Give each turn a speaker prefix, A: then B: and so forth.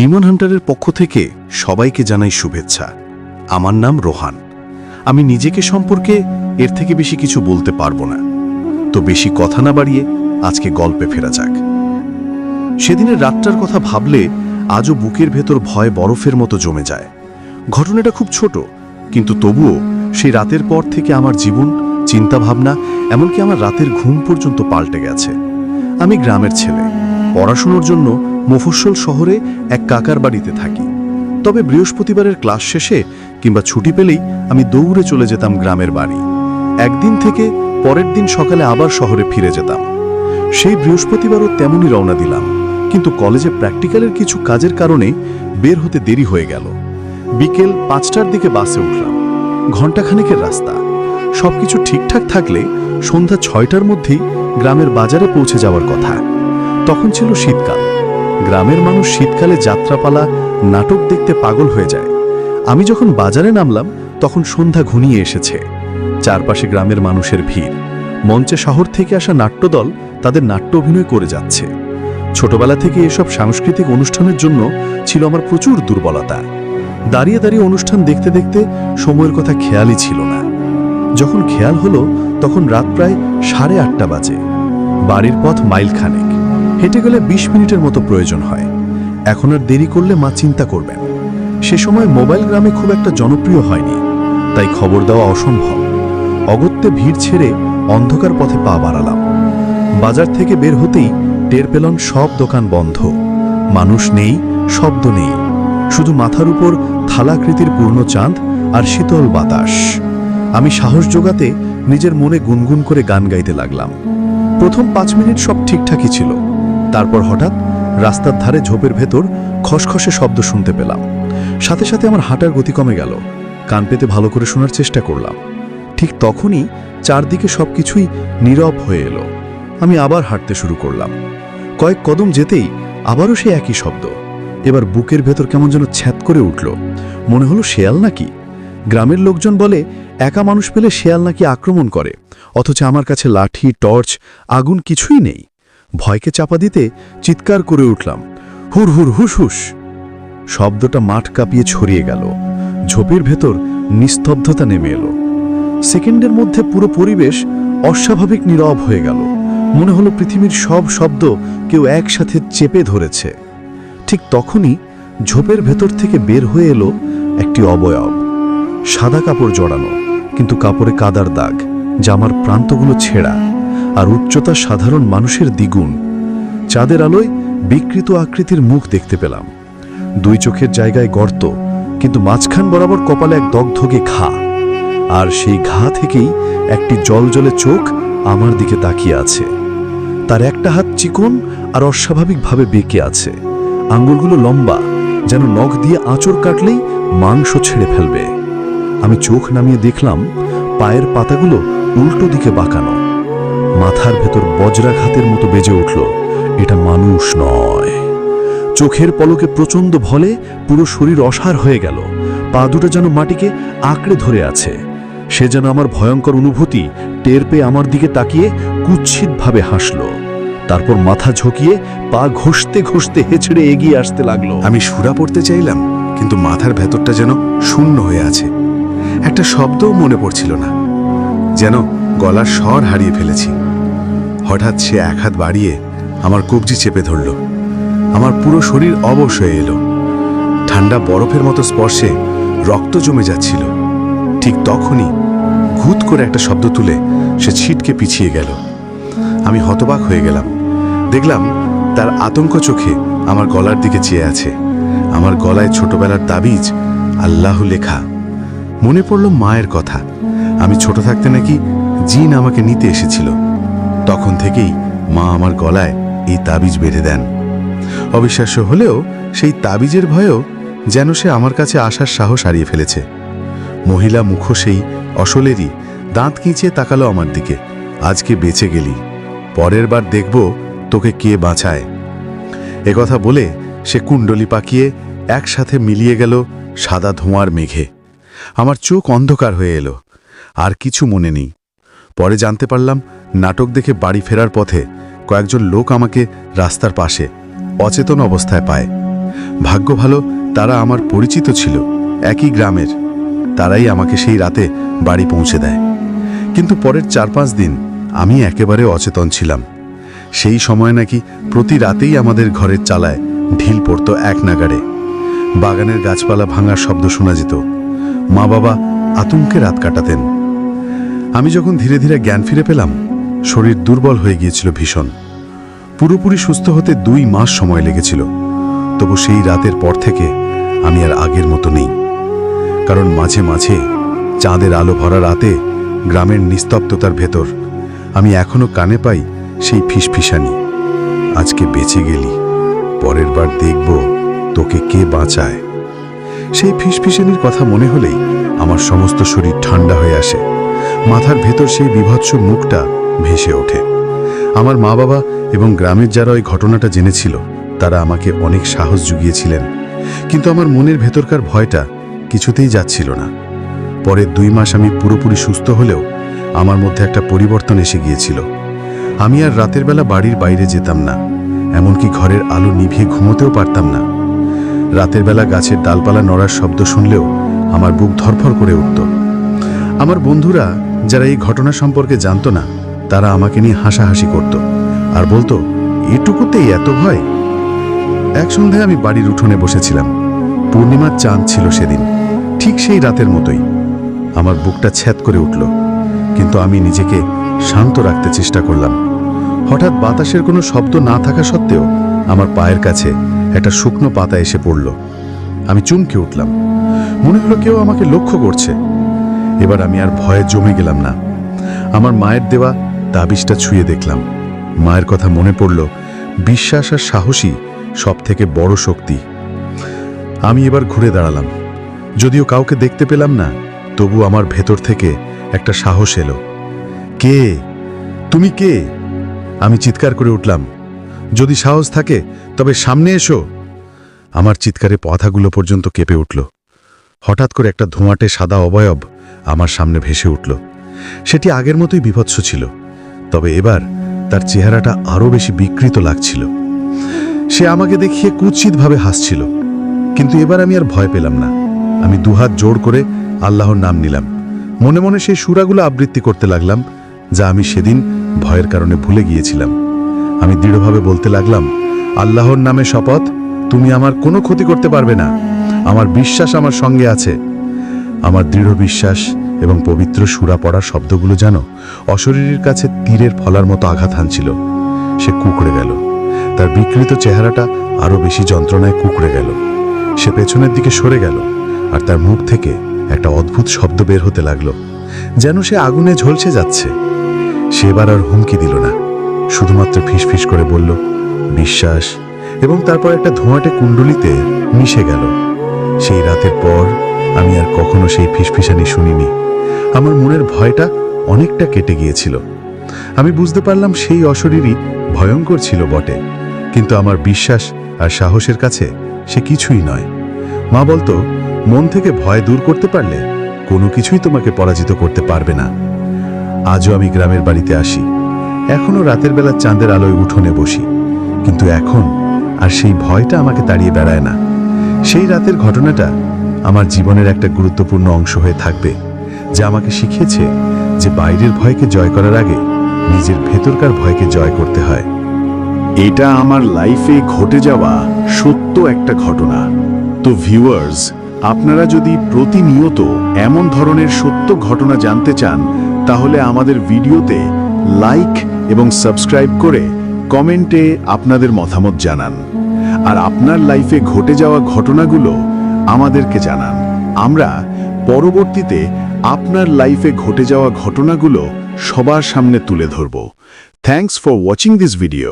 A: Demon হান্টারের পক্ষ থেকে সবাইকে জানাই শুভেচ্ছা। আমার নাম রোহান। আমি নিজেকে সম্পর্কে এর থেকে বেশি কিছু বলতে পারব না। তো বেশি কথা না বাড়িয়ে আজকে গল্পে ফেরা যাক। সেদিনের রাতটার কথা ভাবলে আজও বুকের ভেতর ভয় বরফের মতো জমে যায়। ঘটনাটা খুব ছোট, কিন্তু তবুও সেই রাতের পর থেকে আমার জীবন, চিন্তাভাবনা, এমনকি আমার রাতের ঘুম পর্যন্ত পাল্টে গেছে। আমি গ্রামের ছেলে। পড়াশুনোর জন্য মফস্বল শহরে এক কাকার বাড়িতে থাকি। তবে বৃহস্পতিবারের ক্লাস শেষে কিংবা ছুটি পেলেই আমি দৌড়ে চলে যেতাম গ্রামের বাড়ি। একদিন থেকে পরের দিন সকালে আবার শহরে ফিরে যেতাম। সেই বৃহস্পতিবারও তেমনই রওনা দিলাম। কিন্তু কলেজে প্র্যাকটিক্যালের কিছু কাজের কারণে বের হতে দেরি হয়ে গেল। বিকেল পাঁচটার দিকে বাসে উঠলাম। ঘণ্টাখানেকের রাস্তা। সবকিছু ঠিকঠাক থাকলে সন্ধ্যা ছয়টার মধ্যেই গ্রামের বাজারে পৌঁছে যাওয়ার কথা। তখন ছিল শীতকাল। গ্রামের মানুষ শীতকালে যাত্রাপালা, নাটক দেখতে পাগল হয়ে যায়। আমি যখন বাজারে নামলাম, তখন সন্ধ্যা ঘনিয়ে এসেছে। চারপাশে গ্রামের মানুষের ভিড়। মঞ্চে শহর থেকে আসা নাট্যদল তাদের নাট্য অভিনয় করে যাচ্ছে। ছোটবেলা থেকে এসব সাংস্কৃতিক অনুষ্ঠানের জন্য ছিল আমার প্রচুর দুর্বলতা। দাঁড়িয়ে দাঁড়িয়ে অনুষ্ঠান দেখতে দেখতে সময়ের কথা খেয়ালই ছিল না। যখন খেয়াল হলো, তখন রাত প্রায় সাড়ে আটটা বাজে। বাড়ির পথ মাইল খানেক হেঁটে গেলে বিশ মিনিটের মতো প্রয়োজন হয়। এখন আর দেরি করলে মা চিন্তা করবেন। সে সময় মোবাইল গ্রামে খুব একটা জনপ্রিয় হয়নি, তাই খবর দেওয়া অসম্ভব। অগত্যে ভিড় ছেড়ে অন্ধকার পথে পা বাড়ালাম। বাজার থেকে বের হতেই টের পেলাম সব দোকান বন্ধ। মানুষ নেই, শব্দ নেই। শুধু মাথার উপর থালাকৃতির পূর্ণ চাঁদ আর শীতল বাতাস। আমি সাহস জোগাতে নিজের মনে গুনগুন করে গান গাইতে লাগলাম। প্রথম পাঁচ মিনিট সব ঠিকঠাকই ছিল। তারপর হঠাৎ রাস্তার ধারে ঝোপের ভেতর খসখসে শব্দ শুনতে পেলাম। সাথে সাথে আমার হাঁটার গতি কমে গেল। কান পেতে ভালো করে শোনার চেষ্টা করলাম। ঠিক তখনই চারদিকে সবকিছুই নীরব হয়ে এলো। আমি আবার হাঁটতে শুরু করলাম। কয়েক কদম যেতেই আবারও সে একই শব্দ। এবার বুকের ভেতর কেমন যেন ছ্যাত করে উঠল। মনে হলো শেয়াল নাকি? গ্রামের লোকজন বলে, একা মানুষ পেলে শেয়াল নাকি আক্রমণ করে। অথচ আমার কাছে লাঠি, টর্চ, আগুন কিছুই নেই। ভয়কে চাপা দিতে চিৎকার করে উঠলাম। হুর হুর হুস হুস। শব্দটা মাঠ কাঁপিয়ে ছড়িয়ে গেল। ঝোপের ভেতর নিস্তব্ধতা নেমে এলো। সেকেন্ডের মধ্যে পুরো পরিবেশ অস্বাভাবিক নীরব হয়ে গেল। মনে হলো পৃথিবীর সব শব্দ কেউ একসাথে চেপে ধরেছে। ঠিক তখনই ঝোপের ভেতর থেকে বের হয়ে এলো একটি অবয়ব। সাদা কাপড় জড়ানো, কিন্তু কাপড়ে কাদার দাগ, জামার প্রান্তগুলো ছেঁড়া। আর উচ্চতা সাধারণ মানুষের দ্বিগুণ। চাঁদের আলোয় বিকৃত আকৃতির মুখ দেখতে পেলাম। দুই চোখের জায়গায় গর্ত, কিন্তু মাঝখান বরাবর কপালে এক দগধগে ঘা। আর সেই ঘা থেকেই একটি জলজলে চোখ আমার দিকে তাকিয়ে আছে। তার একটা হাত চিকন আর অস্বাভাবিকভাবে বেঁকে আছে। আঙ্গুলগুলো লম্বা, যেন নখ দিয়ে আঁচড় কাটলেই মাংস ছেড়ে ফেলবে। আমি চোখ নামিয়ে দেখলাম, পায়ের পাতাগুলো উল্টো দিকে বাঁকানো। মাথার ভেতর বজ্রাঘাতের মতো বেজে উঠল। এটা মানুষ নয়। চোখের পলকে প্রচণ্ড ভলে পুরো শরীর অসার হয়ে গেল। পা দুটো যেন মাটিকে আঁকড়ে ধরে আছে। সে যেন আমার ভয়ঙ্কর অনুভূতি টের পেয়ে আমার দিকে তাকিয়ে কুৎসিতভাবে হাসল। তারপর মাথা ঝকিয়ে পা ঘষতে ঘষতে হেছড়ে এগিয়ে আসতে লাগল।
B: আমি সুরা পড়তে চাইলাম, কিন্তু মাথার ভেতরটা যেন শূন্য হয়ে আছে। একটা শব্দও মনে পড়ছিল না। যেন গলার স্বর হারিয়ে ফেলেছি। হঠাৎ সে এক হাত বাড়িয়ে আমার কবজি চেপে ধরল। আমার পুরো শরীর অবশ হয়ে এলো। ঠান্ডা বরফের মতো স্পর্শে রক্ত জমে যাচ্ছিল। ঠিক তখনই ঘুত করে একটা শব্দ তুলে সে ছিটকে পিছিয়ে গেল। আমি হতবাক হয়ে গেলাম। দেখলাম তার আতঙ্ক চোখে আমার গলার দিকে চেয়ে আছে। আমার গলায় ছোটবেলার তাবিজ, আল্লাহ লেখা। মনে পড়ল মায়ের কথা। আমি ছোট থাকতে নাকি জিন আমাকে নিতে এসেছিল। তখন থেকেই মা আমার গলায় এই তাবিজ বেঁধে দেন। অবিশ্বাস্য হলেও সেই তাবিজের ভয়েও যেন সে আমার কাছে আসার সাহস হারিয়ে ফেলেছে। মহিলা মুখ সেই অসলেরই দাঁত কিঁচিয়ে তাকালো আমার দিকে। আজকে বেঁচে গেলি। পরের বার দেখব তোকে কে বাঁচায়। একথা বলে সে কুণ্ডলি পাকিয়ে একসাথে মিলিয়ে গেল সাদা ধোঁয়ার মেঘে। আমার চোখ অন্ধকার হয়ে এলো। আর কিছু মনে নেই। পরে জানতে পারলাম, নাটক দেখে বাড়ি ফেরার পথে কয়েকজন লোক আমাকে রাস্তার পাশে অচেতন অবস্থায় পায়। ভাগ্য ভালো, তারা আমার পরিচিত ছিল, একই গ্রামের। তারাই আমাকে সেই রাতে বাড়ি পৌঁছে দেয়। কিন্তু পরের চার পাঁচ দিন আমি একেবারে অচেতন ছিলাম। সেই সময় নাকি প্রতি রাতেই আমাদের ঘরের চালায় ঢিল পড়ত এক নাগাড়ে। বাগানের গাছপালা ভাঙার শব্দ শোনা যেত। মা বাবা আতঙ্কে রাত কাটাতেন। আমি যখন ধীরে ধীরে জ্ঞান ফিরে পেলাম, শরীর দুর্বল হয়ে গিয়েছিল ভীষণ। পুরোপুরি সুস্থ হতে দুই মাস সময় লেগেছিল। তবু সেই রাতের পর থেকে আমি আর আগের মতো নেই। কারণ মাঝে মাঝে চাঁদের আলো ভরা রাতে গ্রামের নিস্তব্ধতার ভেতর আমি এখনও কানে পাই সেই ফিসফিসানি। আজকে বেঁচে গেলি, পরের বার দেখব তোকে কে বাঁচায়। সেই ফিসফিসানির কথা মনে হলেই আমার সমস্ত শরীর ঠান্ডা হয়ে আসে। মাথার ভেতর সেই বিভৎস মুখটা ভেসে ওঠে। আমার মা বাবা এবং গ্রামের যারা ওই ঘটনাটা জেনেছিল, তারা আমাকে অনেক সাহস জুগিয়েছিলেন। কিন্তু আমার মনের ভেতরকার ভয়টা কিছুতেই যাচ্ছিল না। পরের দুই মাস আমি পুরোপুরি সুস্থ হলেও আমার মধ্যে একটা পরিবর্তন এসে গিয়েছিল। আমি আর রাতের বেলা বাড়ির বাইরে যেতাম না, এমনকি ঘরের আলো নিভিয়ে ঘুমোতেও পারতাম না। রাতের বেলা গাছের ডালপালা নড়ার শব্দ শুনলেও আমার বুক ধরফর করে উঠত। আমার বন্ধুরা যারা এই ঘটনা সম্পর্কে জানতো না, তারা আমাকে নিয়ে হাসাহাসি করত। আর বলতো, এটুকুতেই এত ভয়? এক সন্ধ্যায় আমি বাড়ির উঠোনে বসেছিলাম। পূর্ণিমার চাঁদ ছিল সেদিন, ঠিক সেই রাতের মতোই। আমার বুকটা ছ্যাদ করে উঠল, কিন্তু আমি নিজেকে শান্ত রাখতে চেষ্টা করলাম। হঠাৎ বাতাসের কোনো শব্দ না থাকা সত্ত্বেও আমার পায়ের কাছে একটা শুকনো পাতা এসে পড়ল। আমি চমকে উঠলাম। মনে হলো কেউ আমাকে লক্ষ্য করছে। এবার আমি আর ভয়ে জমে গেলাম না। আমার মায়ের দেওয়া তাবিজটা ছুঁয়ে দেখলাম। মায়ের কথা মনে পড়ল, বিশ্বাস আর সাহসী সব থেকে বড় শক্তি। আমি এবার ঘুরে দাঁড়ালাম। যদিও কাউকে দেখতে পেলাম না, তবু আমার ভেতর থেকে একটা সাহস এলো। কে? তুমি কে? আমি চিৎকার করে উঠলাম। যদি সাহস থাকে, তবে সামনে এসো। আমার চিৎকারে পথাগুলো পর্যন্ত কেঁপে উঠল। হঠাৎ করে একটা ধোঁয়াটে সাদা অবয়ব আমার সামনে ভেসে উঠল। সেটি আগের মতোই বিভৎস ছিল, তবে এবার তার চেহারাটা আরও বেশি বিকৃত লাগছিল। সে আমাকে দেখিয়ে কুৎসিতভাবে হাসছিল, কিন্তু এবার আমি আর ভয় পেলাম না। আমি দুহাত জোর করে আল্লাহর নাম নিলাম। মনে মনে সেই সুরাগুলো আবৃত্তি করতে লাগলাম, যা আমি সেদিন ভয়ের কারণে ভুলে গিয়েছিলাম। আমি দৃঢ়ভাবে বলতে লাগলাম, আল্লাহর নামে শপথ, তুমি আমার কোনো ক্ষতি করতে পারবে না। আমার বিশ্বাস আমার সঙ্গে আছে। আমার দৃঢ় বিশ্বাস এবং পবিত্র সুরা পড়ার শব্দগুলো যেন অশরীরের কাছে তীরের ফলার মতো আঘাত হানছিল। সে কুকড়ে গেল। তার বিকৃত চেহারাটা আরও বেশি যন্ত্রণায় কুকড়ে গেল। সে পেছনের দিকে সরে গেল আর তার মুখ থেকে একটা অদ্ভুত শব্দ বের হতে লাগল। যেন সে আগুনে ঝলসে যাচ্ছে। সে এবার আর হুমকি দিল না। শুধুমাত্র ফিসফিস করে বলল, বিশ্বাস। এবং তারপর একটা ধোঁয়াটে কুণ্ডলিতে মিশে গেল। সেই রাতের পর আমি আর কখনো সেই ফিসফিসানি শুনিনি। আমার মনের ভয়টা অনেকটা কেটে গিয়েছিল। আমি বুঝতে পারলাম সেই অশরীরই ভয়ঙ্কর ছিল বটে। কিন্তু আমার বিশ্বাস আর সাহসের কাছে সে কিছুই নয়। মা বলতো, মন থেকে ভয় দূর করতে পারলে কোনো কিছুই তোমাকে পরাজিত করতে পারবে না। আজও আমি গ্রামের বাড়িতে আসি। এখনও রাতের বেলা চাঁদের আলোয় উঠোনে বসি। কিন্তু এখন আর সেই ভয়টা আমাকে তাড়িয়ে বেড়ায় না। সেই রাতের ঘটনাটা আমার জীবনের একটা গুরুত্বপূর্ণ অংশ হয়ে থাকবে, যা আমাকে শিখিয়েছে যে বাইরের ভয়কে জয় করার আগে নিজের ভেতরকার ভয়কে জয় করতে হয়।
C: এটা আমার লাইফে ঘটে যাওয়া সত্য একটা ঘটনা। তো ভিউয়ার্স, আপনারা যদি প্রতিনিয়ত এমন ধরনের সত্য ঘটনা জানতে চান, তাহলে আমাদের ভিডিওতে লাইক এবং সাবস্ক্রাইব করে কমেন্টে আপনাদের মতামত জানান। আর আপনার লাইফে ঘটে যাওয়া ঘটনাগুলো আমাদেরকে জানান। আমরা পরবর্তীতে আপনার লাইফে ঘটে যাওয়া ঘটনাগুলো সবার সামনে তুলে ধরব। Thanks for watching this video